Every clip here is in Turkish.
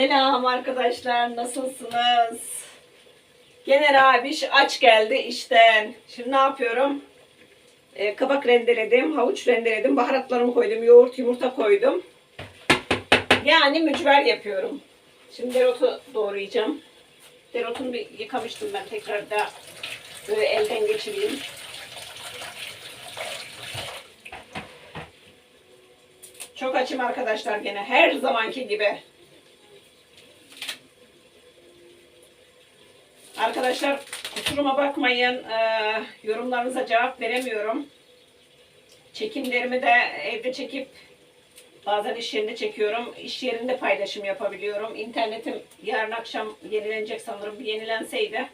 Selam arkadaşlar, nasılsınız? Gene abiş aç geldi işten. Şimdi ne yapıyorum? Ee, kabak rendeledim, havuç rendeledim, baharatlarımı koydum, yoğurt, yumurta koydum. Yani mücver yapıyorum. Şimdi dereotu doğrayacağım. Dereotunu bir yıkamıştım ben tekrar da böyle elden geçireyim. Çok açım arkadaşlar gene her zamanki gibi. Arkadaşlar kusuruma bakmayın. Ee, yorumlarınıza cevap veremiyorum. Çekimlerimi de evde çekip bazen iş yerinde çekiyorum. İş yerinde paylaşım yapabiliyorum. İnternetim yarın akşam yenilenecek sanırım. Bir yenilenseydi.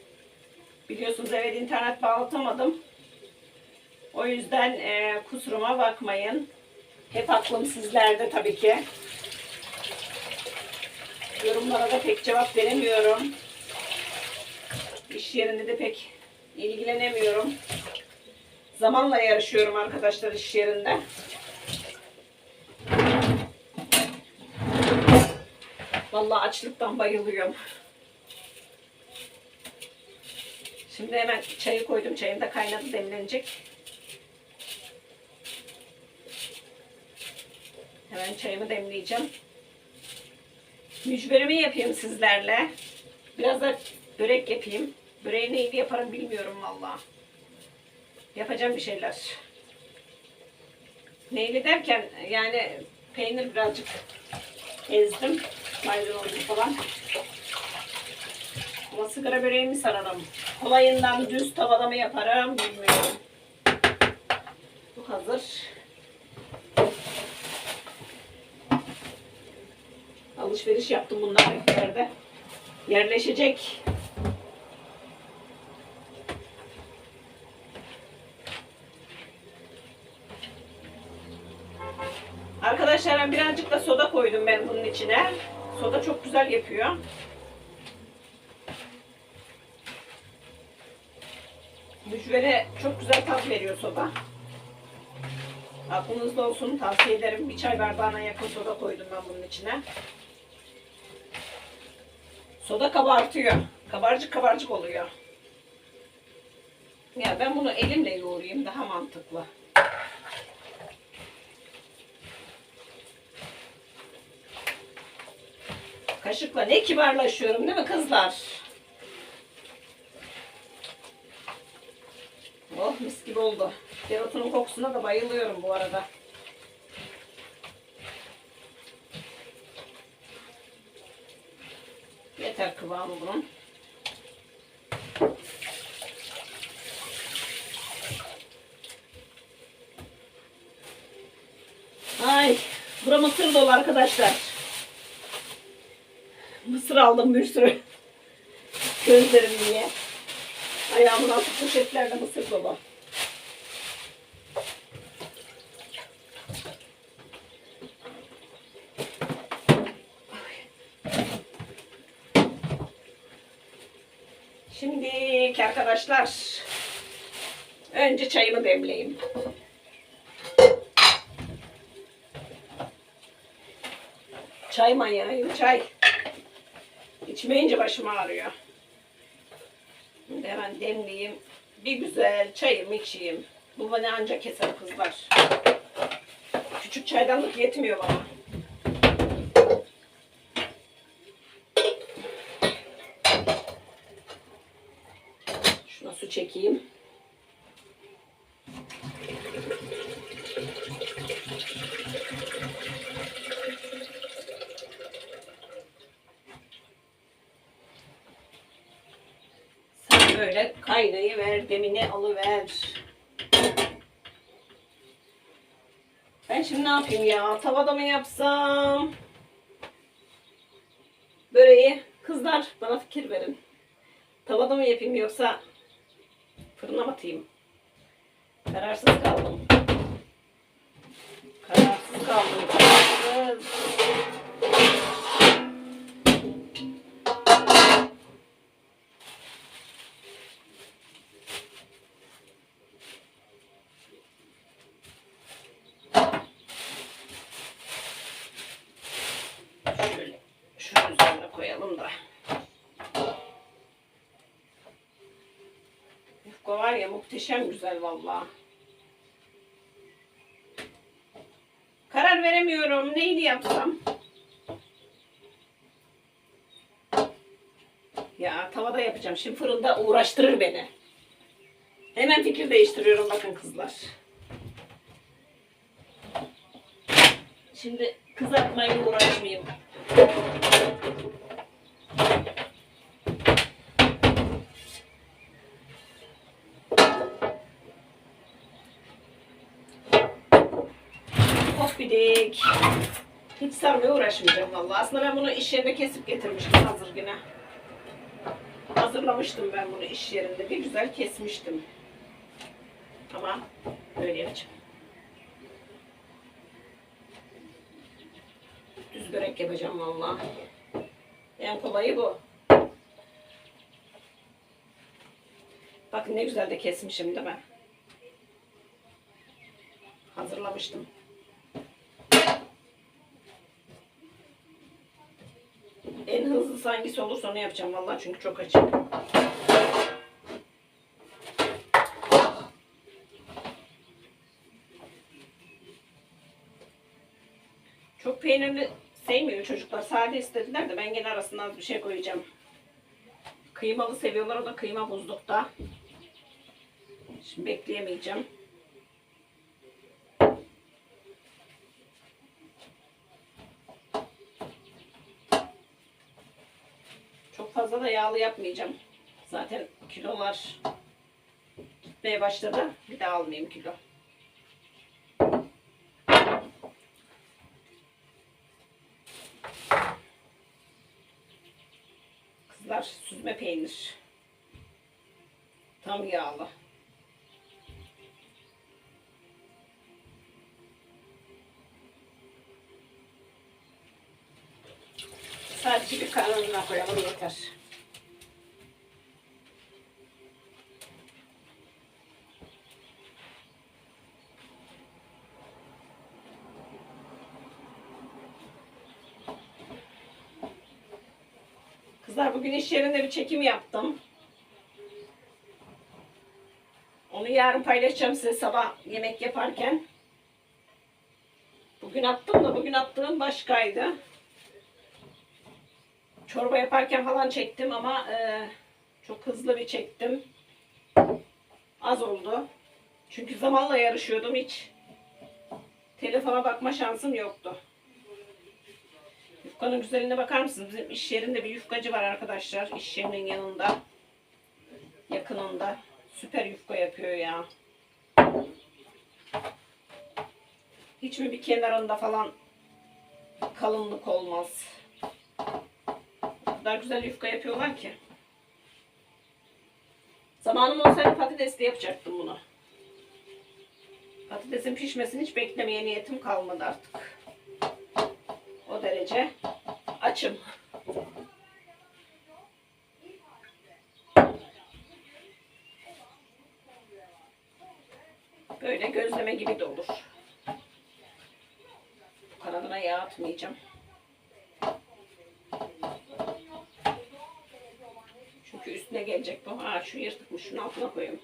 Biliyorsunuz eve internet bağlatamadım. O yüzden e, kusuruma bakmayın. Hep aklım sizlerde tabii ki. Yorumlara da pek cevap veremiyorum. İş yerinde de pek ilgilenemiyorum. Zamanla yarışıyorum arkadaşlar iş yerinde. Vallahi açlıktan bayılıyorum. Şimdi hemen çayı koydum. Çayım da kaynadı demlenecek. Hemen çayımı demleyeceğim. Mücverimi yapayım sizlerle. Biraz da börek yapayım. Böreği neydi yaparım bilmiyorum valla. Yapacağım bir şeyler. Neyli derken yani peynir birazcık ezdim. Maydanozlu falan. Ama sigara böreği mi sararım? Kolayından düz tavada mı yaparım bilmiyorum. Bu hazır. Alışveriş yaptım bunlar yerde. Yerleşecek. Arkadaşlar ben birazcık da soda koydum ben bunun içine. Soda çok güzel yapıyor. Mücvere çok güzel tat veriyor soda. Aklınızda olsun tavsiye ederim. Bir çay bardağına yakın soda koydum ben bunun içine. Soda kabartıyor. Kabarcık kabarcık oluyor. Ya ben bunu elimle yoğurayım daha mantıklı. Kaşıkla ne kibarlaşıyorum değil mi kızlar? Oh mis gibi oldu. Dereotunun kokusuna da bayılıyorum bu arada. Yeter kıvamı bunun. Ay, bura mısır dolu arkadaşlar. Mısır aldım bir sürü. Gözlerim diye. Ayağımın altı poşetlerde mısır dolu. Şimdi arkadaşlar önce çayımı demleyeyim. Çay manyağıyım çay. İçmeyince başım ağrıyor. Şimdi hemen demleyeyim. Bir güzel çayımı içeyim. Bu bana ancak keser kızlar. Küçük çaydanlık yetmiyor bana. Şuna su çekeyim. Sen böyle kaynayı ver, demini alıver. Ben şimdi ne yapayım ya? Tavada mı yapsam? Böreği. Kızlar bana fikir verin. Tavada mı yapayım yoksa fırına mı atayım? Kararsız kaldım. Kararsız kaldım. Muhteşem güzel vallahi. Karar veremiyorum. Neyini yapsam? Ya tavada yapacağım. Şimdi fırında uğraştırır beni. Hemen fikir değiştiriyorum bakın kızlar. Şimdi kızartmayla uğraşmayayım. Hopidik. Hiç sarmaya uğraşmayacağım vallahi. Aslında ben bunu iş yerinde kesip getirmiştim hazır yine. Hazırlamıştım ben bunu iş yerinde. Bir güzel kesmiştim. Ama öyle yapacağım. Düz börek yapacağım vallahi. En kolayı bu. Bakın ne güzel de kesmişim değil mi? Hazırlamıştım. Hızlısı hangisi olursa onu yapacağım vallahi çünkü çok açım. Çok peynirli sevmiyor çocuklar. Sade istediler de ben gene arasına bir şey koyacağım. Kıymalı seviyorlar. O da kıyma buzlukta. Şimdi bekleyemeyeceğim. Çok fazla da yağlı yapmayacağım. Zaten kilolar gitmeye başladı. Bir daha almayayım kilo. Kızlar süzme peynir. Tam yağlı. Sadece bir kalanına koyalım yeter. Kızlar bugün iş yerinde bir çekim yaptım. Onu yarın paylaşacağım size sabah yemek yaparken. Bugün attım da bugün attığım başkaydı. Çorba yaparken falan çektim ama e, çok hızlı bir çektim. Az oldu. Çünkü zamanla yarışıyordum hiç. Telefona bakma şansım yoktu. Yufkanın güzelliğine bakar mısınız? Bizim iş yerinde bir yufkacı var arkadaşlar. İş yerinin yanında. Yakınında. Süper yufka yapıyor ya. Hiç mi bir kenarında falan kalınlık olmaz. O kadar güzel yufka yapıyorlar ki. Zamanım olsaydı patatesli yapacaktım bunu. Patatesin pişmesini hiç beklemeye niyetim kalmadı artık. O derece açım. Böyle gözleme gibi de olur. Kanadına yağ atmayacağım. Çünkü üstüne gelecek bu. Ha şu yırtıkmış. Şunun altına koyayım.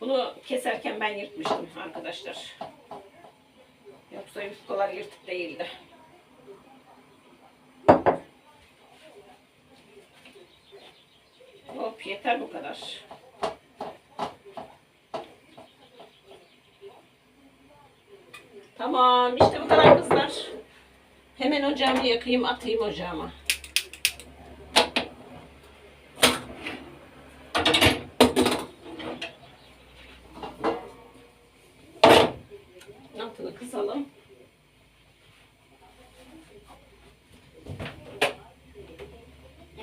Bunu keserken ben yırtmıştım arkadaşlar. Yoksa yufkalar yırtık değildi. Hop yeter bu kadar. Tamam işte bu kadar kızlar. Hemen ocağımı yakayım atayım ocağıma. Altını kısalım.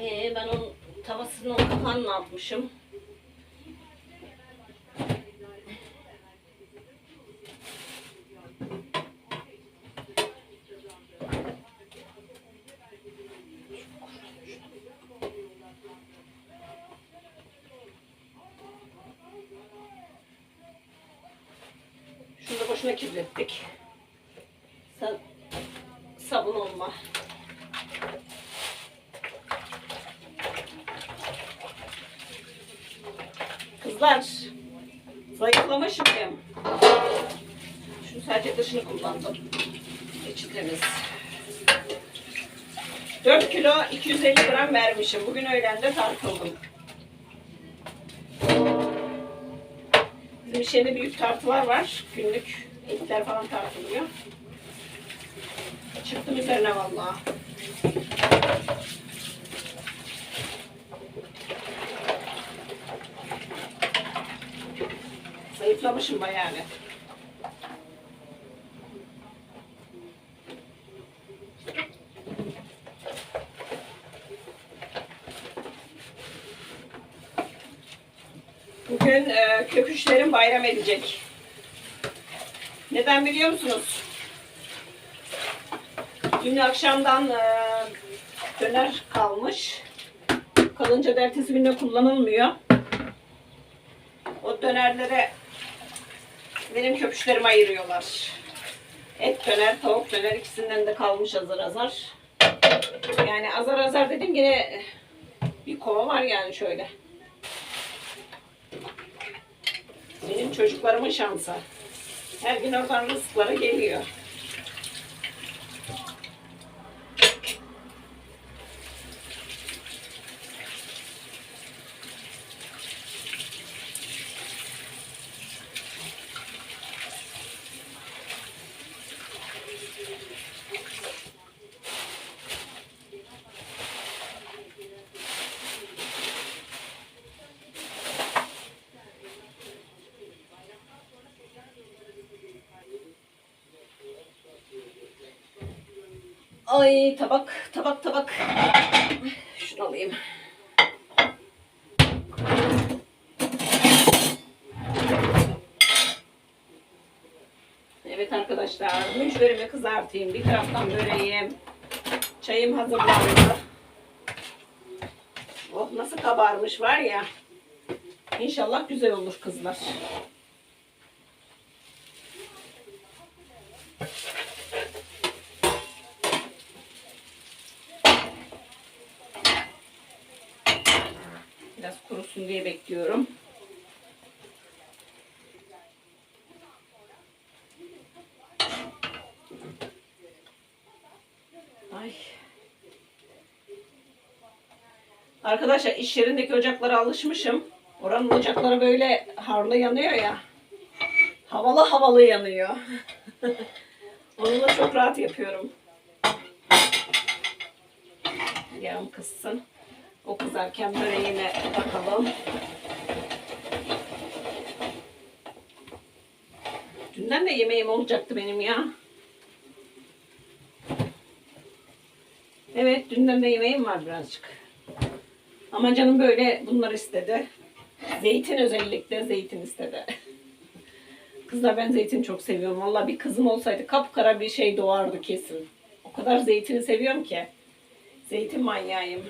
Ee, ben onun kapağını atmışım. Şunu da boşuna kirlettik. Kızlar. Zayıflamış mıyım? Şu sadece dışını kullandım. İçi temiz. 4 kilo 250 gram vermişim. Bugün öğlende tartıldım. Bizim yerinde büyük tartılar var. Günlük etler falan tartılıyor. Çıktım üzerine vallahi. Zayıflamışım bayağı. bir. Bugün e, köpüşlerim bayram edecek. Neden biliyor musunuz? Dün akşamdan e, döner kalmış. Kalınca da ertesi günde kullanılmıyor. O dönerlere benim köpüşlerimi ayırıyorlar. Et döner, tavuk döner ikisinden de kalmış azar azar. Yani azar azar dedim yine bir kova var yani şöyle. Benim çocuklarımın şansı. Her gün oradan rızıkları geliyor. Ay tabak, tabak, tabak. Şunu alayım. Evet arkadaşlar, mücverimi kızartayım. Bir taraftan böreğim. Çayım hazırlandı. Oh nasıl kabarmış var ya. İnşallah güzel olur kızlar. Biraz kurusun diye bekliyorum. Ay. Arkadaşlar iş yerindeki ocaklara alışmışım. Oranın ocakları böyle harlı yanıyor ya. Havalı havalı yanıyor. Onunla çok rahat yapıyorum. Yağım kızsın. O kızarken böreğine bakalım. Dünden de yemeğim olacaktı benim ya. Evet, dünden de yemeğim var birazcık. Ama canım böyle bunlar istedi. Zeytin özellikle zeytin istedi. Kızlar ben zeytin çok seviyorum. Vallahi bir kızım olsaydı kapkara bir şey doğardı kesin. O kadar zeytini seviyorum ki. Zeytin manyağıyım.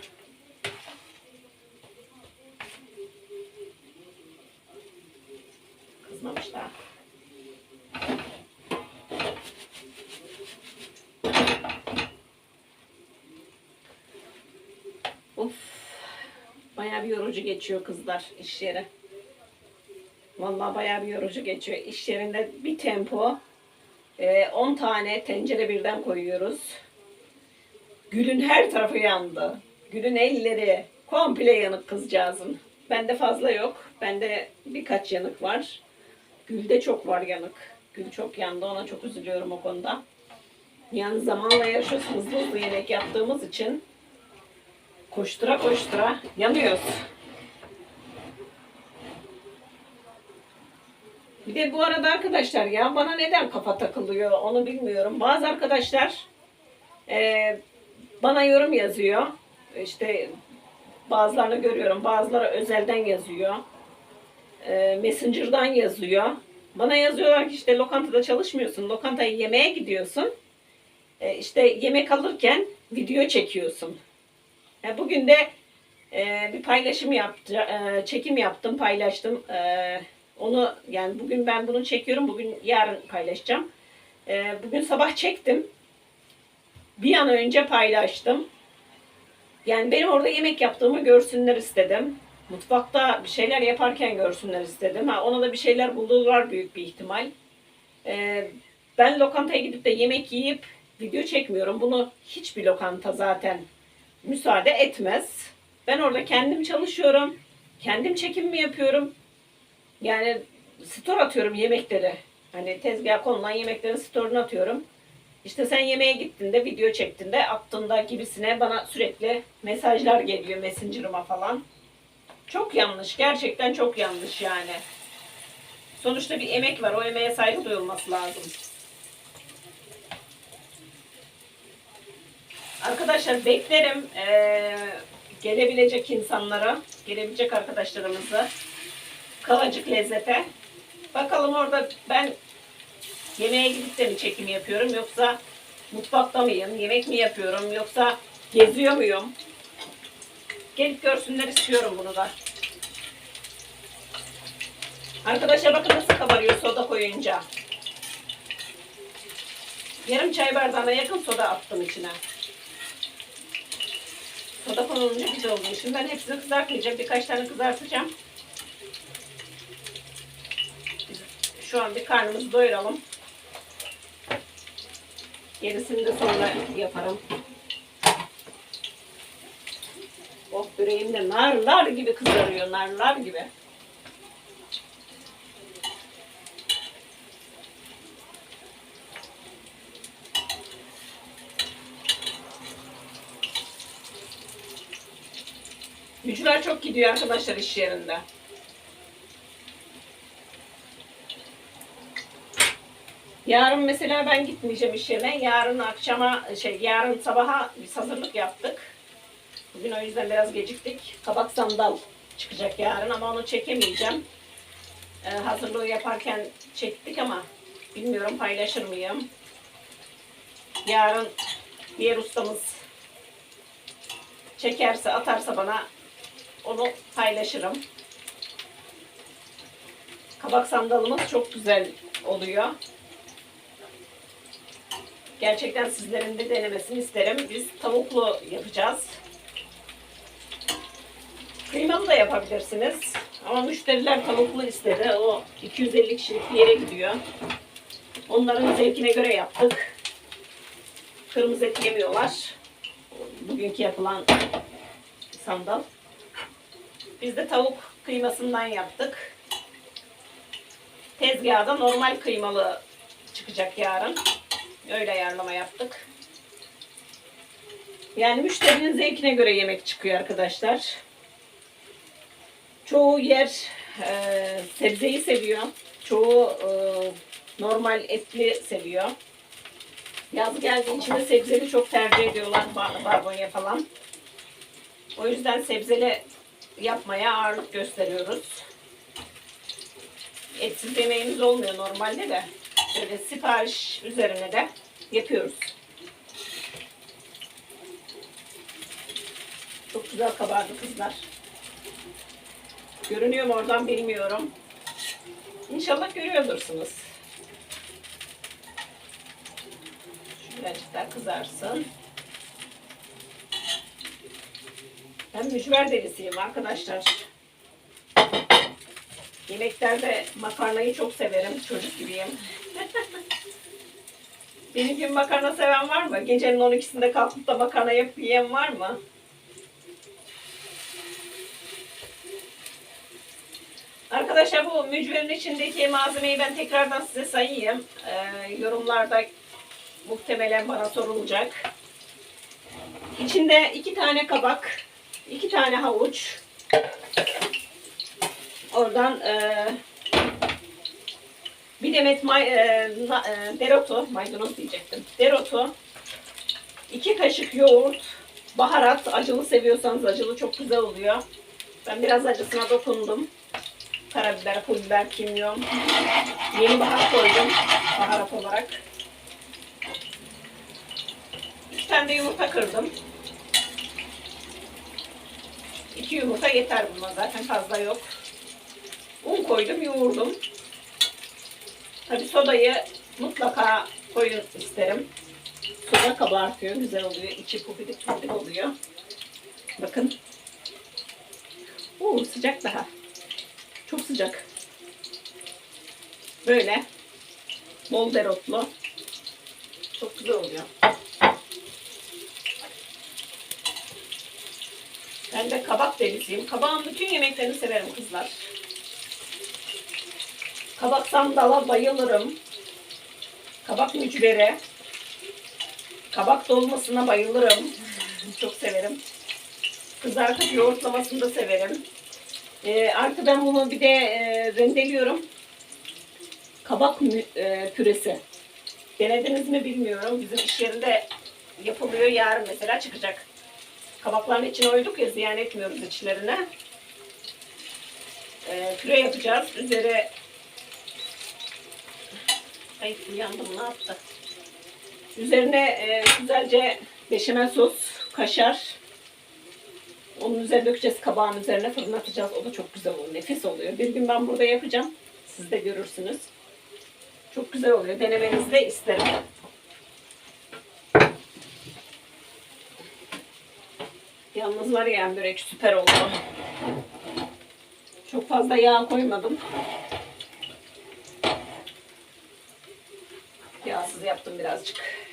Kızmamış daha. Of. Bayağı bir yorucu geçiyor kızlar iş yeri. Vallahi bayağı bir yorucu geçiyor. İş yerinde bir tempo. e, 10 tane tencere birden koyuyoruz. Gül'ün her tarafı yandı. Gül'ün elleri komple yanık kızcağızın. Bende fazla yok. Bende birkaç yanık var. Gül'de çok var yanık. Gül çok yandı. Ona çok üzülüyorum o konuda. Yani zamanla yarışıyoruz. Hızlı hızlı yemek yaptığımız için koştura koştura yanıyoruz. Bir de bu arada arkadaşlar ya bana neden kafa takılıyor onu bilmiyorum. Bazı arkadaşlar e, bana yorum yazıyor. İşte bazılarını görüyorum. Bazıları özelden yazıyor. E, Messenger'dan yazıyor. Bana yazıyorlar ki işte lokantada çalışmıyorsun. Lokantaya yemeğe gidiyorsun. E, işte yemek alırken video çekiyorsun. E, bugün de e, bir paylaşım yaptı, e, çekim yaptım, paylaştım. E, onu yani bugün ben bunu çekiyorum, bugün yarın paylaşacağım. E, bugün sabah çektim. Bir an önce paylaştım. Yani benim orada yemek yaptığımı görsünler istedim. Mutfakta bir şeyler yaparken görsünler istedim. Ha, ona da bir şeyler bulurlar büyük bir ihtimal. Ee, ben lokantaya gidip de yemek yiyip video çekmiyorum. Bunu hiçbir lokanta zaten müsaade etmez. Ben orada kendim çalışıyorum. Kendim çekimimi yapıyorum. Yani store atıyorum yemekleri. Hani tezgaha konulan yemeklerin store'unu atıyorum. İşte sen yemeğe gittiğinde, video çektiğinde, attığında gibisine bana sürekli mesajlar geliyor Messenger'ıma falan. Çok yanlış. Gerçekten çok yanlış yani. Sonuçta bir emek var. O emeğe saygı duyulması lazım. Arkadaşlar beklerim eee, gelebilecek insanlara, gelebilecek arkadaşlarımızı Kavacık Lezzet'e. Bakalım orada ben yemeğe gidip de mi çekim yapıyorum yoksa mutfakta mıyım, yemek mi yapıyorum yoksa geziyor muyum? Gelip görsünler istiyorum bunu da. Arkadaşlar bakın nasıl kabarıyor soda koyunca. Yarım çay bardağına yakın soda attım içine. Soda konulunca güzel oluyor. Şimdi ben hepsini kızartmayacağım. Birkaç tane kızartacağım. Şu an bir karnımızı doyuralım. Gerisini de sonra yaparım. Oh böreğim de narlar gibi kızarıyor. Narlar gibi. Gücüler çok gidiyor arkadaşlar iş yerinde. Yarın mesela ben gitmeyeceğim iş yerine. Yarın akşama şey yarın sabaha biz hazırlık yaptık. Bugün o yüzden biraz geciktik. Kabak sandal çıkacak yarın ama onu çekemeyeceğim. Ee, hazırlığı yaparken çektik ama bilmiyorum paylaşır mıyım. Yarın diğer ustamız çekerse atarsa bana onu paylaşırım. Kabak sandalımız çok güzel oluyor. Gerçekten sizlerin de denemesini isterim. Biz tavuklu yapacağız. Kıymalı da yapabilirsiniz. Ama müşteriler tavuklu istedi. O 250 kişilik bir yere gidiyor. Onların zevkine göre yaptık. Kırmızı et yemiyorlar. Bugünkü yapılan sandal. Biz de tavuk kıymasından yaptık. Tezgahda normal kıymalı çıkacak yarın. Öyle ayarlama yaptık. Yani müşterinin zevkine göre yemek çıkıyor arkadaşlar. Çoğu yer e, sebzeyi seviyor. Çoğu e, normal etli seviyor. Yaz geldiği için de sebzeli çok tercih ediyorlar bar- barbunya falan. O yüzden sebzeli yapmaya ağırlık gösteriyoruz. Etsiz yemeğimiz olmuyor normalde de. Böyle sipariş üzerine de yapıyoruz. Çok güzel kabardı kızlar. Görünüyor mu oradan bilmiyorum. İnşallah görüyordursunuz. Birazcık daha kızarsın. Ben mücver delisiyim arkadaşlar. Yemeklerde makarnayı çok severim. Çocuk gibiyim. Benim gibi makarna seven var mı? Gecenin 12'sinde kalkıp da makarna yapıp yiyen var mı? Arkadaşlar bu mücverin içindeki malzemeyi ben tekrardan size sayayım. Ee, yorumlarda muhtemelen bana sorulacak. İçinde iki tane kabak, iki tane havuç, oradan e, bir demet may, e, na- e, dereotu, maydanoz diyecektim. Dereotu, iki kaşık yoğurt, baharat, acılı seviyorsanız acılı çok güzel oluyor. Ben biraz acısına dokundum. Karabiber, pul biber, kimyon. Yeni baharat koydum baharat olarak. İki tane de yumurta kırdım. İki yumurta yeter buna zaten fazla yok. Un koydum, yoğurdum. Tabii sodayı mutlaka koyun isterim. Soda kabartıyor, güzel oluyor. İçi pufidik pufidik oluyor. Bakın. Oo, sıcak daha. Çok sıcak. Böyle. Bol dereotlu. Çok güzel oluyor. Ben de kabak delisiyim. Kabağın bütün yemeklerini severim kızlar. Kabak sandala bayılırım. Kabak mücvere. Kabak dolmasına bayılırım. Çok severim. Kızartıp yoğurtlamasını da severim. Ee, artı ben bunu bir de e, rendeliyorum. Kabak e, püresi. Denediniz mi bilmiyorum. Bizim iş yerinde yapılıyor. Yarın mesela çıkacak. Kabakların içine oyduk ya ziyan etmiyoruz içlerine. Ee, püre yapacağız. Üzeri Ay yandım ne yaptı? Üzerine e, güzelce beşamel sos, kaşar. Onun üzerine dökeceğiz kabağın üzerine fırına atacağız. O da çok güzel oluyor. Nefis oluyor. Bir gün ben burada yapacağım. Siz de görürsünüz. Çok güzel oluyor. Denemenizi de isterim. Yalnız var ya börek süper oldu. Çok fazla yağ koymadım. Yağsız yaptım birazcık.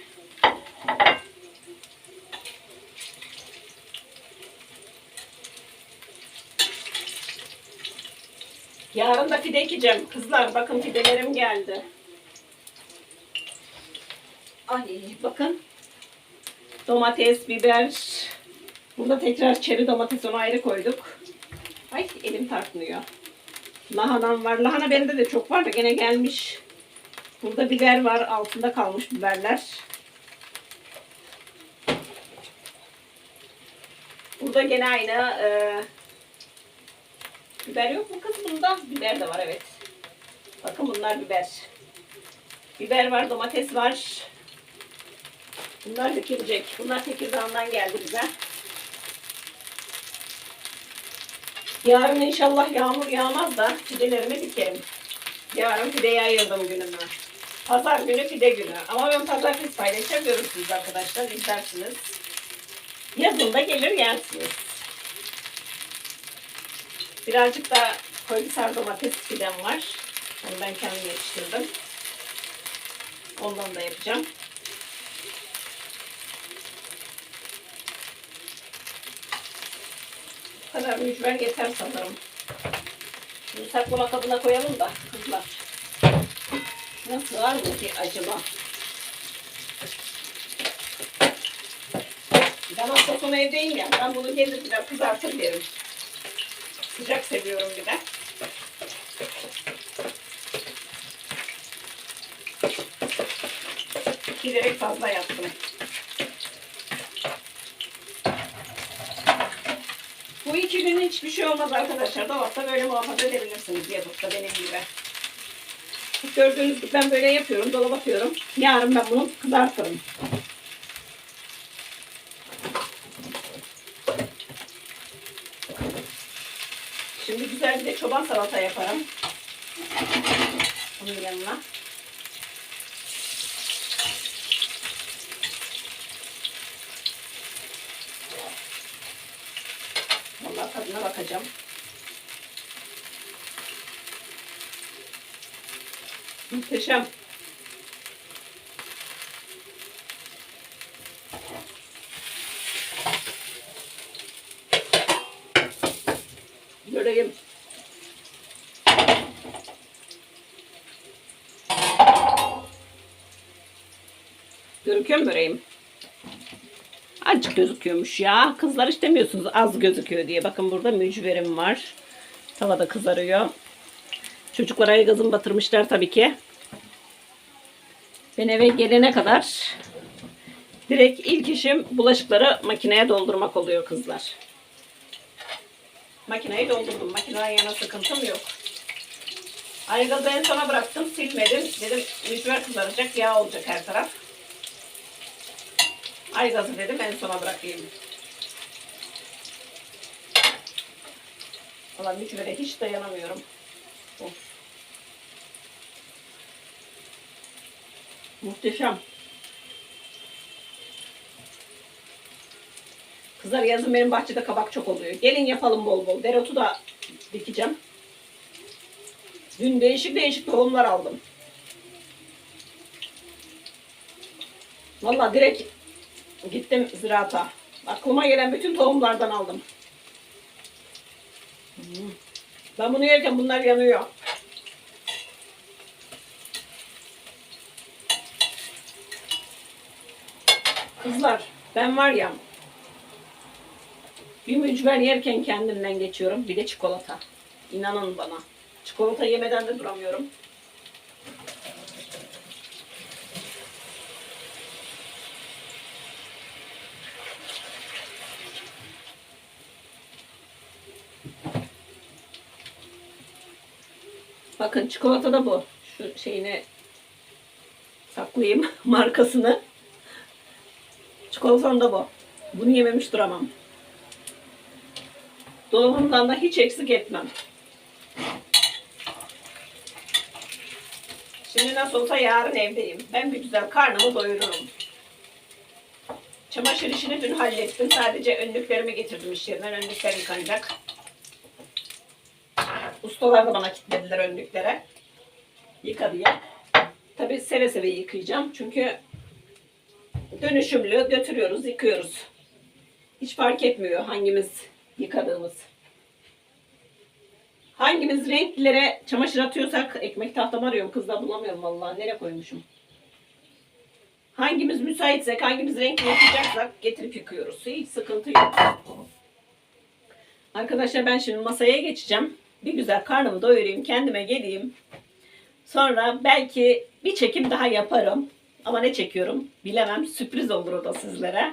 Yarın da fide ekeceğim. Kızlar bakın fidelerim geldi. Ay bakın. Domates, biber. Burada tekrar çeri domates onu ayrı koyduk. Ay elim tartmıyor. Lahanam var. Lahana bende de çok var da gene gelmiş. Burada biber var. Altında kalmış biberler. Burada gene aynı. E, biber yok mu kız bunda? Biber de var evet. Bakın bunlar biber. Biber var, domates var. Bunlar dikilecek. Bunlar Tekirdağ'dan geldi bize. Yarın inşallah yağmur yağmaz da fidelerimi dikerim. Yarın fideye ayırdım günümü. Pazar günü fide günü. Ama ben pazartesi paylaşacağım görürsünüz arkadaşlar. izlersiniz. Yazın da gelir yersiniz. Birazcık da koyusar domates fidem var. Onu ben kendim yetiştirdim. Ondan da yapacağım. Bu kadar mücver yeter sanırım. Şimdi saklama kabına koyalım da kızlar. Nasıl var mı ki acaba? Ben hafta sonu evdeyim ya. Ben bunu gelir biraz kızartır derim. Sıcak seviyorum bir de. Giderek fazla yaptım. Bu iki gün hiçbir şey olmaz arkadaşlar. Dolapta böyle muhafaza edebilirsiniz yazıkta benim gibi. Gördüğünüz gibi ben böyle yapıyorum, dolaba atıyorum. Yarın ben bunu kızartırım. Şimdi güzel bir de çoban salata yaparım. Bunun yanına. Vallahi tadına bakacağım. Muhteşem. Böreğim. Gözüküyor mu böreğim? Azıcık gözüküyormuş ya. Kızlar istemiyorsunuz az gözüküyor diye. Bakın burada mücverim var. Tavada kızarıyor. Çocuklar ay gazını batırmışlar tabii ki. Ben eve gelene kadar direkt ilk işim bulaşıkları makineye doldurmak oluyor kızlar. Makineyi doldurdum. Makineye yana sıkıntım yok. Aygazı en sona bıraktım. Silmedim. Dedim mücver kızaracak. Yağ olacak her taraf. Aygazı dedim en sona bırakayım. Valla mücvere hiç dayanamıyorum. Of. Muhteşem. Kızlar yazın benim bahçede kabak çok oluyor. Gelin yapalım bol bol. Dereotu da dikeceğim. Dün değişik değişik tohumlar aldım. Vallahi direkt gittim ziraata. Aklıma gelen bütün tohumlardan aldım. Ben bunu yerken bunlar yanıyor. Kızlar ben var ya bir mücver yerken kendimden geçiyorum. Bir de çikolata. İnanın bana. Çikolata yemeden de duramıyorum. Bakın çikolata da bu. Şu şeyini saklayayım markasını. Çikolatam da bu. Bunu yememiş duramam. Dolabımdan da hiç eksik etmem. Şimdi nasıl olsa yarın evdeyim. Ben bir güzel karnımı doyururum. Çamaşır işini dün hallettim. Sadece önlüklerimi getirdim iş yerinden. Önlükler yıkanacak. Ustalar da bana kilitlediler önlüklere. Yıka diye. Tabii seve seve yıkayacağım. Çünkü dönüşümlü götürüyoruz, yıkıyoruz. Hiç fark etmiyor hangimiz yıkadığımız. Hangimiz renklere çamaşır atıyorsak ekmek tahtamı arıyorum. Kızla bulamıyorum vallahi. Nereye koymuşum? Hangimiz müsaitsek, hangimiz renkli yapacaksak getirip yıkıyoruz. Hiç sıkıntı yok. Arkadaşlar ben şimdi masaya geçeceğim. Bir güzel karnımı doyurayım, kendime geleyim. Sonra belki bir çekim daha yaparım. Ama ne çekiyorum bilemem. Sürpriz olur o da sizlere.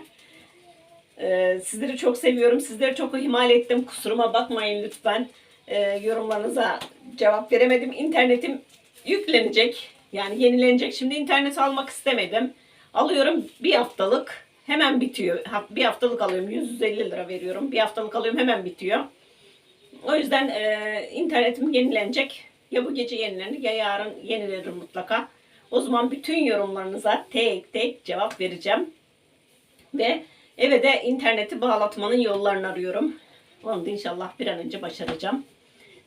Ee, sizleri çok seviyorum. Sizleri çok ihmal ettim. Kusuruma bakmayın lütfen. Ee, yorumlarınıza cevap veremedim. İnternetim yüklenecek. Yani yenilenecek. Şimdi internet almak istemedim. Alıyorum bir haftalık. Hemen bitiyor. Bir haftalık alıyorum. 150 lira veriyorum. Bir haftalık alıyorum hemen bitiyor. O yüzden e, internetim yenilenecek. Ya bu gece yenilenir ya yarın yenilenir mutlaka. O zaman bütün yorumlarınıza tek tek cevap vereceğim. Ve eve de interneti bağlatmanın yollarını arıyorum. Onu da inşallah bir an önce başaracağım.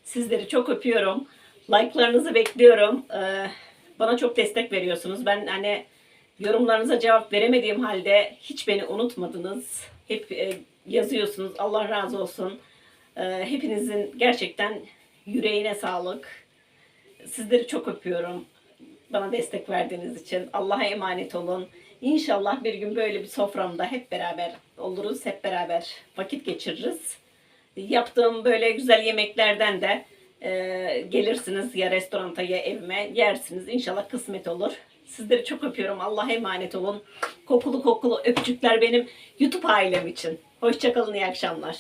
Sizleri çok öpüyorum. Like'larınızı bekliyorum. Ee, bana çok destek veriyorsunuz. Ben hani yorumlarınıza cevap veremediğim halde hiç beni unutmadınız. Hep e, yazıyorsunuz. Allah razı olsun. Ee, hepinizin gerçekten yüreğine sağlık. Sizleri çok öpüyorum. Bana destek verdiğiniz için. Allah'a emanet olun. İnşallah bir gün böyle bir soframda hep beraber oluruz. Hep beraber vakit geçiririz. Yaptığım böyle güzel yemeklerden de e, gelirsiniz ya restoranta ya evime yersiniz. İnşallah kısmet olur. Sizleri çok öpüyorum. Allah'a emanet olun. Kokulu kokulu öpücükler benim YouTube ailem için. Hoşçakalın, iyi akşamlar.